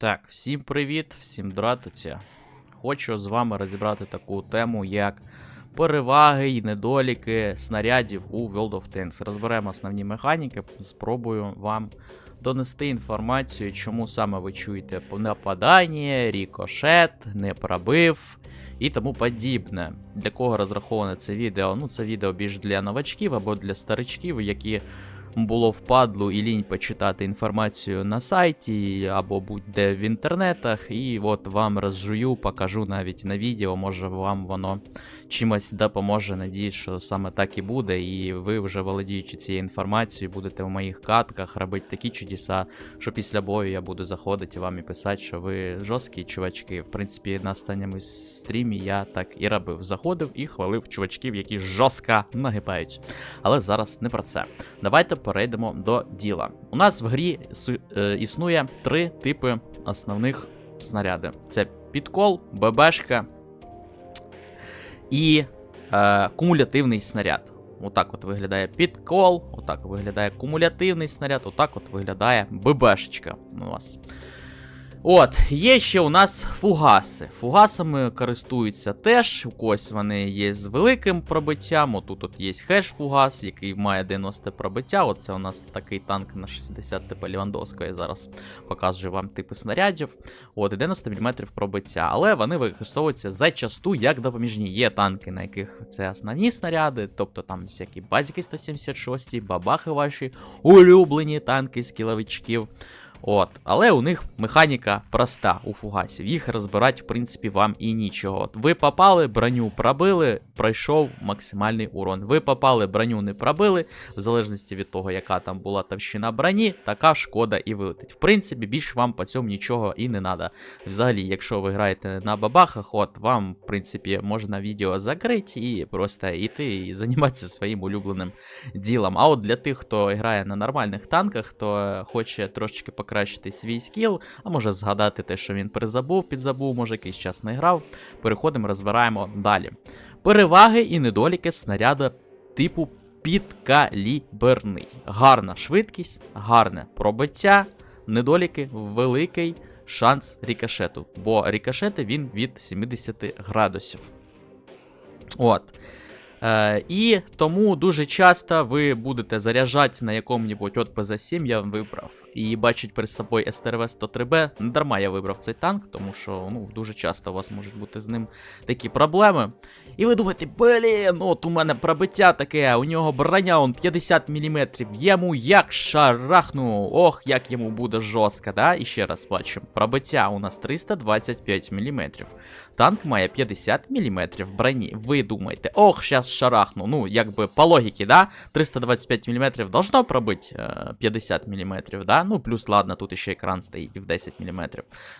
Так, всім привіт, всім дратуці. Хочу з вами розібрати таку тему, як переваги і недоліки снарядів у World of Tanks. Розберемо основні механіки, спробую вам донести інформацію, чому саме ви чуєте нападання, рікошет, не пробив і тому подібне. Для кого розраховане це відео? Ну, це відео більш для новачків або для старичків, які було впадло і лінь почитати інформацію на сайті або будь-де в інтернетах, і от вам розжую, покажу навіть на відео, може вам воно чимось допоможе. Надіюсь, що саме так і буде, і ви, вже володіючи цією інформацією, будете в моїх катках робити такі чудеса, що після бою я буду заходити вам і писати, що ви жорсткі чувачки. В принципі, на останньому стрімі я так і робив. Заходив і хвалив чувачків, які жорстко нагибають. Але зараз не про це. Давайте перейдемо до діла. У нас в грі е, існує три типи основних снаряди: це підкол, ББшка і е, кумулятивний снаряд. Отак от виглядає підкол, отак виглядає кумулятивний снаряд, отак от виглядає ББшечка у вас. От, є ще у нас фугаси. Фугасами користуються теж. У когось вони є з великим пробиттям. Отут от є хеш-фугас, який має 90 пробиття. Оце у нас такий танк на 60 типу Лівандовського. Я зараз показую вам типи снарядів. От, 90 мм пробиття. Але вони використовуються зачасту як допоміжні. Є танки, на яких це основні снаряди, тобто там всякі базіки 176, бабахи ваші, улюблені танки з кіловичків. От, але у них механіка проста у фугасів. Їх розбирати, в принципі, вам і нічого. Ви попали, броню пробили, пройшов максимальний урон. Ви попали, броню не пробили, в залежності від того, яка там була товщина броні, така шкода і вилетить. В принципі, більше вам по цьому нічого і не треба. Взагалі, якщо ви граєте на бабахах, от вам, в принципі, можна відео закрити і просто йти і займатися своїм улюбленим ділом. А от для тих, хто грає на нормальних танках, хто хоче трошечки покращити свій скіл, а може згадати те, що він перезабув, підзабув, може якийсь час не грав. Переходимо, розбираємо далі. Переваги і недоліки снаряда типу підкаліберний. Гарна швидкість, гарне пробиття, недоліки, великий шанс рікошету. Бо рікошети він від 70 градусів. От. Е, і тому дуже часто ви будете заряджати на якому-небудь от ПЗ-7 я вибрав. І бачить перед собою СТРВ 103Б. Не дарма я вибрав цей танк, тому що ну, дуже часто у вас можуть бути з ним такі проблеми. І ви думаєте, блін, от у мене пробиття таке, у нього броня он 50 мм. Йому як шарахну. Ох, як йому буде жорстко, да? І ще раз бачимо. Пробиття у нас 325 мм. Танк має 50 мм броні. Ви думаєте, ох, щас шарахну. Ну, якби по логіці, да? 325 мм должно пробити е, 50 мм, да? Ну, плюс, ладно, тут ще екран стоїть в 10 мм.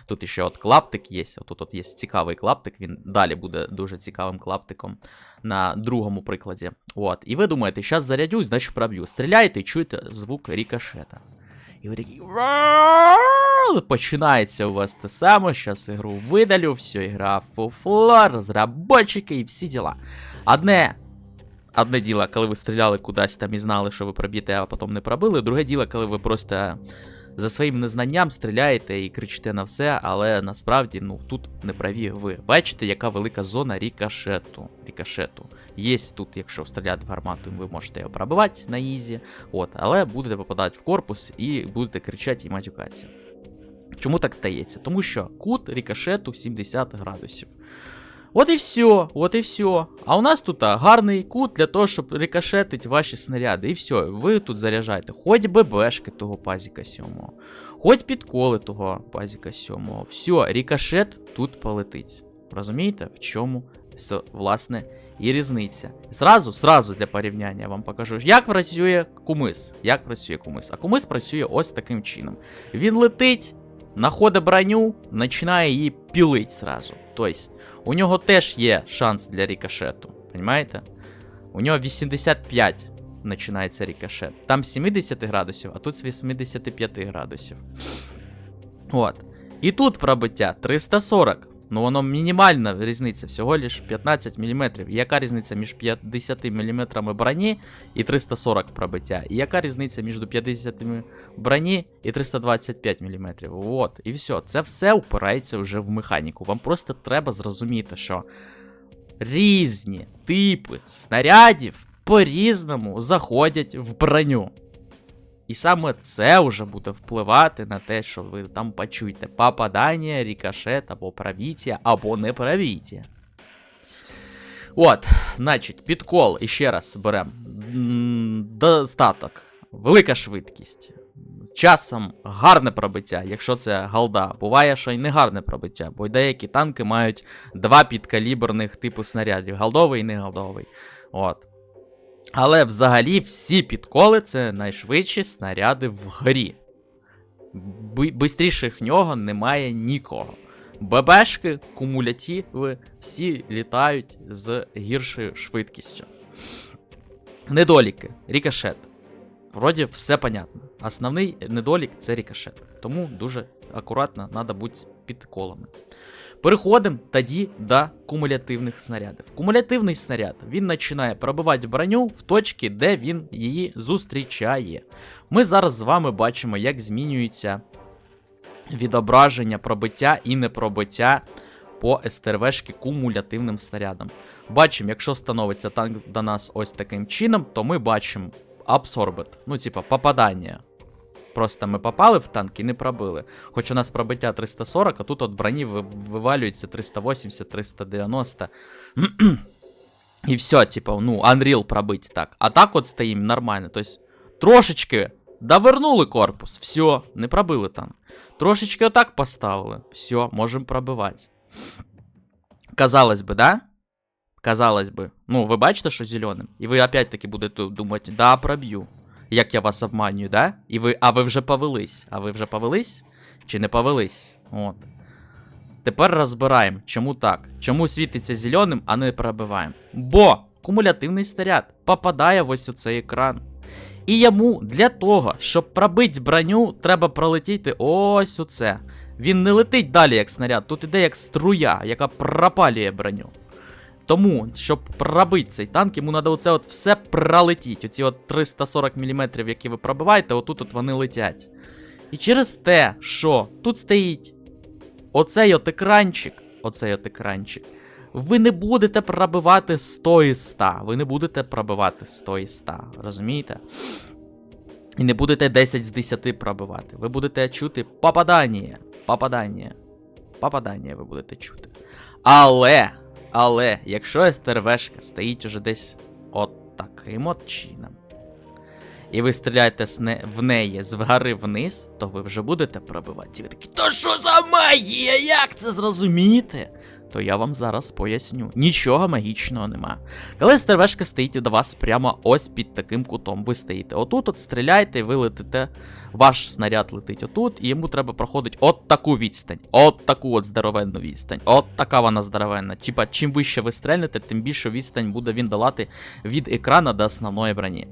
Тут ще от клаптик є. Тут от є цікавий клаптик, він далі буде дуже цікавим клаптиком на другому прикладі. От. І ви думаєте, зараз зарядюсь, значить проб'ю. Стріляєте і чуєте звук рікошета. І ви такі. «Вау!» Починається у вас те саме. Зараз ігру видалю, все, ігра фуфла, розработчики і всі діла. Одне. Одне діло, коли ви стріляли кудись там і знали, що ви проб'єте, а потім не пробили. Друге діло, коли ви просто за своїм незнанням стріляєте і кричите на все, але насправді ну тут не праві ви. Бачите, яка велика зона рікошету. рікошету. Є тут, якщо стріляти в гармату, ви можете пробивати на ізі, от, але будете попадати в корпус і будете кричати і матюкатися. Чому так стається? Тому що кут рікошету 70 градусів. От і все, от і все. А у нас тут гарний кут для того, щоб рикошетити ваші снаряди. І все, ви тут заряджаєте. Хоч ББшки того пазіка 7, хоч підколи того пазіка 7. Все, рикошет тут полетить. Розумієте, в чому власне, і різниця. Зразу, зразу для порівняння я вам покажу, як працює кумис. Як працює кумис. А кумис працює ось таким чином. Він летить, находить броню, починає її пілить зразу. Тобто, у нього теж є шанс для рикошету. Понимаєте? У нього 85 починається рикошет. Там 70 градусів, а тут з 85 градусів. От. І тут пробиття 340. Ну воно мінімальна різниця, всього лиш 15 мм. Яка різниця між 50 мм броні і 340 пробиття? І яка різниця між 50 броні і 325 мм? От, і все. Це все упирається вже в механіку. Вам просто треба зрозуміти, що різні типи снарядів по-різному заходять в броню. І саме це вже буде впливати на те, що ви там почуєте попадання, рикошет, або пробиття, або не пробиття. От, значить, підкол іще раз беремо. Достаток. Велика швидкість. Часом гарне пробиття, якщо це голда. Буває, що й не гарне пробиття, бо деякі танки мають два підкаліберних типу снарядів: голдовий і не голдовий. От. Але взагалі всі підколи це найшвидші снаряди в грі. Бистріших нього немає нікого. ББшки, кумулятиви, всі літають з гіршою швидкістю. Недоліки. Рікошет. Вроді все понятно. Основний недолік це рікошет. Тому дуже акуратно треба бути з підколами. Переходимо тоді до кумулятивних снарядів. Кумулятивний снаряд він починає пробивати броню в точці, де він її зустрічає. Ми зараз з вами бачимо, як змінюється відображення пробиття і непробиття по СТРВшки кумулятивним снарядам. Бачимо, якщо становиться танк до нас ось таким чином, то ми бачимо абсорбит, ну, типа, попадання. Просто ми попали в танк і не пробили. Хоч у нас пробиття 340, а тут от броні вивалюється 380, 390. І все, типа, ну, Unreal пробить так. А так от стоїм нормально. Тобто, трошечки довернули корпус, все, не пробили танк. Трошечки отак поставили. Все, можемо пробивати. Казалось би, да? Казалось би. Ну, ви бачите, що зеленим? І ви опять-таки будете думати, да, проб'ю Як я вас обманюю, да? І ви, А ви вже повелись. А ви вже повелись? Чи не повелись? От. Тепер розбираємо, чому так. Чому світиться зеленим, а не пробиваємо. Бо кумулятивний снаряд попадає в ось у цей екран. І йому для того, щоб пробити броню, треба пролетіти ось оце. Він не летить далі, як снаряд, тут іде як струя, яка пропалює броню. Тому, щоб пробити цей танк, йому треба оце от все пролетіти. Оці от 340 мм, які ви пробиваєте, отут от вони летять. І через те, що тут стоїть оцей от екранчик, оцей от екранчик, ви не будете пробивати 100 із 100. Ви не будете пробивати 100 із 100, розумієте? І не будете 10 з 10 пробивати. Ви будете чути попадання. Попадання. Попадання ви будете чути. Але. Але якщо СТРВшка стоїть уже десь от таким от чином, і ви стріляєте в неї згори вниз, то ви вже будете пробивати. Ви такі, то що за магія? Як це зрозуміти? То я вам зараз поясню. Нічого магічного нема. Коли стервешка стоїть до вас прямо ось під таким кутом, ви стоїте отут, от стріляєте ви летите. Ваш снаряд летить отут, і йому треба проходити от таку відстань, от таку от здоровенну відстань. От така вона здоровенна. Типа, чим вище ви стрельнете, тим більше відстань буде він долати від екрана до основної броні.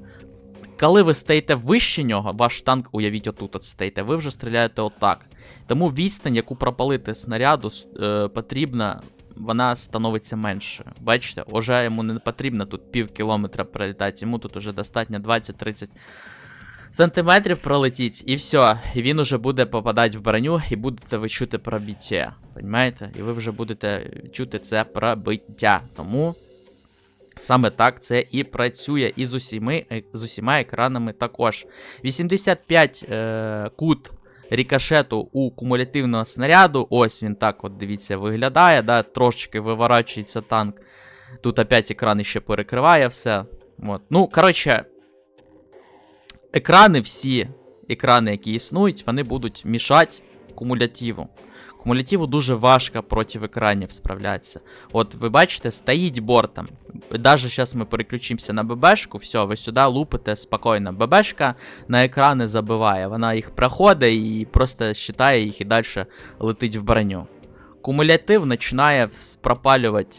Коли ви стоїте вище нього, ваш танк, уявіть, отут от стоїте, ви вже стріляєте отак. Тому відстань, яку пропалити снаряду, е, потрібна, вона становиться меншою. Бачите, уже йому не потрібно тут пів кілометра пролітати, йому тут уже достатньо 20-30 сантиметрів пролетіть, і все. І він уже буде попадати в броню, і будете ви чути пробиття. Понимаєте? І ви вже будете чути це пробиття. Тому. Саме так це і працює і з усіми, з усіма екранами також. 85 е, кут рікошету у кумулятивного снаряду. Ось він так, от дивіться, виглядає. да, Трошечки виворачується танк. Тут опять екран ще перекриває все. От. Ну, коротше, екрани всі, екрани, які існують, вони будуть мішати кумулятиву. Кумулятиву дуже важко проти екранів справлятися. От ви бачите, стоїть бортом. Даже зараз ми переключимося на ББшку, все, ви сюди лупите спокійно. ББшка на екрани забиває. Вона їх проходить і просто считає їх і далі летить в броню. Кумулятив починає пропалювати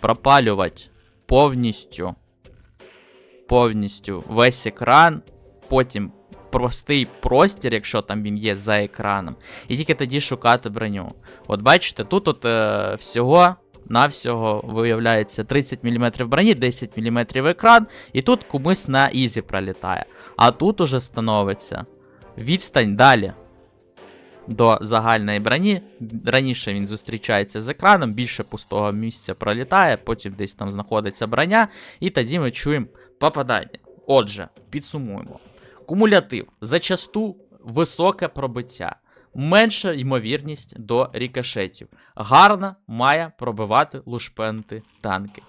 пропалювати повністю повністю весь екран. Потім простий простір, якщо там він є за екраном, і тільки тоді шукати броню. От бачите, тут от е, всього. Навсього виявляється 30 мм броні, 10 мм екран, і тут комусь на ізі пролітає. А тут уже становиться відстань далі до загальної броні. Раніше він зустрічається з екраном, більше пустого місця пролітає, потім десь там знаходиться броня, і тоді ми чуємо попадання. Отже, підсумуємо. Кумулятив зачасту високе пробиття, менша ймовірність до рікошетів. Гарно має пробивати лушпенти танки.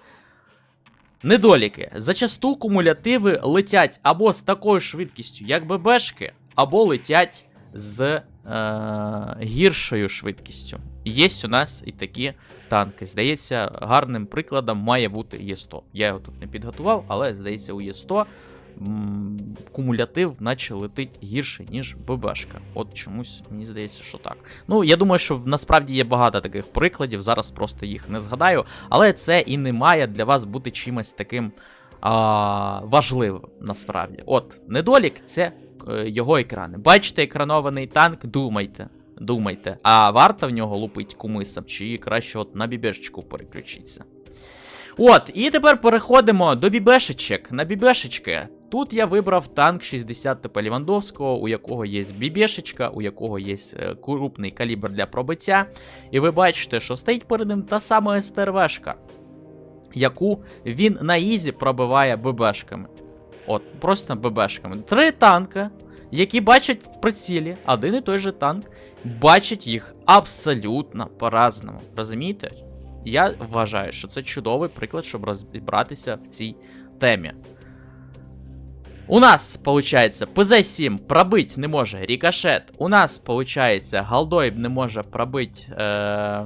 Недоліки. Зачасту кумулятиви летять або з такою швидкістю, як ББшки, або летять з е, гіршою швидкістю. Є у нас і такі танки. Здається, гарним прикладом має бути Є100. Я його тут не підготував, але здається, у Є100 м, кумулятив, наче летить гірше, ніж ББшка. От чомусь мені здається, що так. Ну, я думаю, що насправді є багато таких прикладів. Зараз просто їх не згадаю, але це і не має для вас бути чимось таким а, важливим насправді. От, недолік це е, його екрани. Бачите екранований танк, думайте. Думайте, а варто в нього лупить кумисом, чи краще от на бібешечку переключитися. От, і тепер переходимо до бібешечок. На бібешечки. Тут я вибрав танк 60 ТП Лівандовського, у якого є бібешечка, у якого є е, крупний калібр для пробиття. І ви бачите, що стоїть перед ним та сама СТРВшка, яку він на ізі пробиває ББшками. От, просто ББшками. Три танка, які бачать в прицілі один і той же танк, бачать їх абсолютно по-разному. Розумієте? Я вважаю, що це чудовий приклад, щоб розібратися в цій темі. У нас, получается, ПЗ-7 пробить не може рикошет. У нас, получается, Галдоїб не може пробить. Е...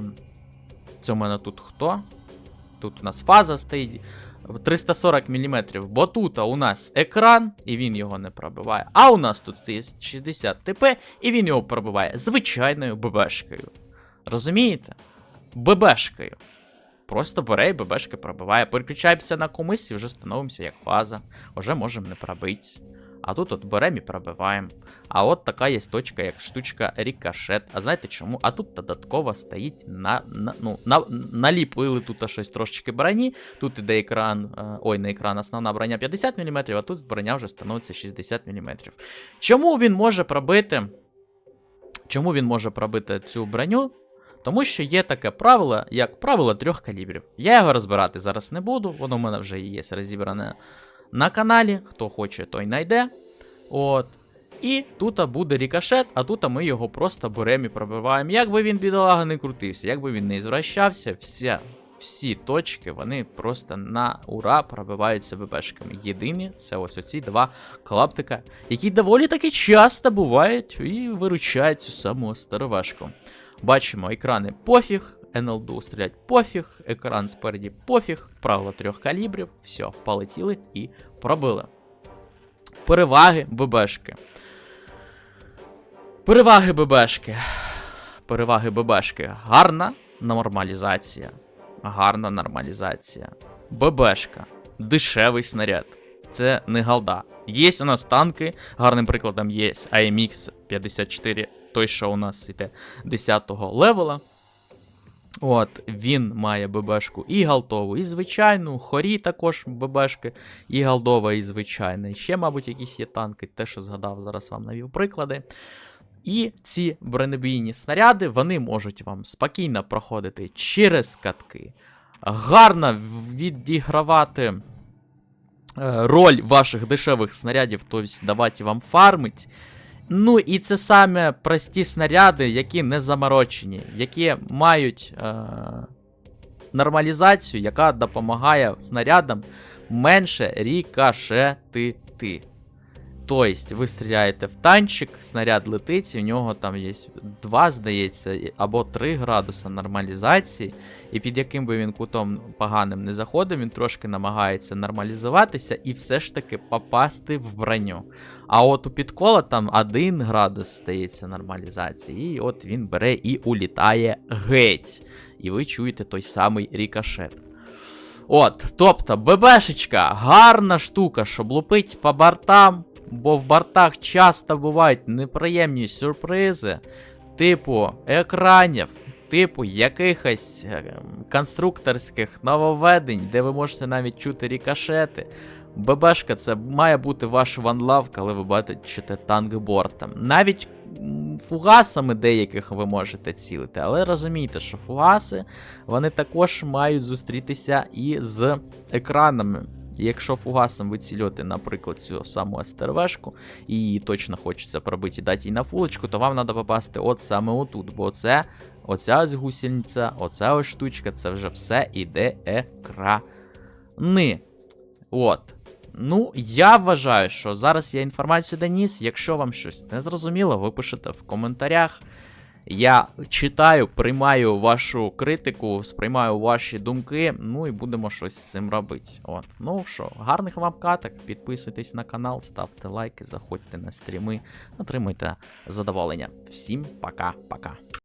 Це у мене тут хто? Тут у нас фаза стоїть. 340 мм. Бо тут у нас екран, і він його не пробиває. А у нас тут стоїть 60 ТП, і він його пробиває звичайною ББшкою. Розумієте? ББшкою. Просто бере і ББшки пробиває. Переключаємося на комусь і вже становимося як фаза. Уже можемо не пробити. А тут от беремо і пробиваємо. А от така є точка, як штучка рікошет. А знаєте чому? А тут додатково стоїть на, на, ну, на, наліпили тут щось трошечки броні. Тут іде екран, е, ой, не екран, основна броня 50 мм, а тут броня вже становиться 60 мм. Чому він може пробити? Чому він може пробити цю броню? Тому що є таке правило, як правило трьох калібрів. Я його розбирати зараз не буду, воно в мене вже є розібране на каналі. Хто хоче, той знайде. От. І тут буде рікошет, а тут ми його просто беремо і пробиваємо. Як би він, бідолага, не крутився, як би він не звращався, вся, всі точки вони просто на ура пробиваються ББшками. Єдині це ось оці два клаптика, які доволі таки часто бувають і виручають цю саму старовашку. Бачимо екрани пофіг, НЛДУ стрілять пофіг, екран спереді пофіг, правило трьох калібрів, все, полетіли і пробили. Переваги ББшки. Переваги ББшки. Переваги ББшки. Гарна нормалізація. Гарна нормалізація. ББшка. Дешевий снаряд. Це не галда. Є у нас танки, гарним прикладом є AMX 54 той, що у нас іде 10-го левела. От, Він має ББшку і галтову, і звичайну. Хорі також ББшки, і галдова, і звичайна. І ще, мабуть, якісь є танки, те, що згадав, зараз вам навів приклади. І ці бронебійні снаряди вони можуть вам спокійно проходити через катки, гарно відігравати е, роль ваших дешевих снарядів, тобто давати вам фармить. Ну і це саме прості снаряди, які не заморочені, які мають е- нормалізацію, яка допомагає снарядам менше рікошетити. Тобто, ви стріляєте в танчик, снаряд летить, і в нього там є 2, здається, або 3 градуса нормалізації. І під яким би він кутом поганим не заходив, він трошки намагається нормалізуватися і все ж таки попасти в броню. А от у підкола там 1 градус стається нормалізації, і от він бере і улітає геть. І ви чуєте той самий рікошет. От, тобто, ББшечка, гарна штука, щоб лупить по бортам. Бо в бортах часто бувають неприємні сюрпризи, типу екранів, типу якихось е, конструкторських нововведень, де ви можете навіть чути рікошети. ББшка це має бути ваш ванлав, коли ви бачите танк бортом. Навіть фугасами деяких ви можете цілити, але розумійте, що фугаси вони також мають зустрітися і з екранами. Якщо фугасом ви цілюєте, наприклад, цю саму СТРВшку, і її точно хочеться пробити і дати їй на фулочку, то вам треба попасти от саме отут, бо це оця ось гусениця, оця ось штучка, це вже все іде екрани. От. Ну, я вважаю, що зараз я інформацію доніс. Якщо вам щось не зрозуміло, ви пишете в коментарях. Я читаю, приймаю вашу критику, сприймаю ваші думки, ну і будемо щось з цим робити. От. Ну що, гарних вам каток, підписуйтесь на канал, ставте лайки, заходьте на стріми, отримуйте задоволення. Всім пока-пока.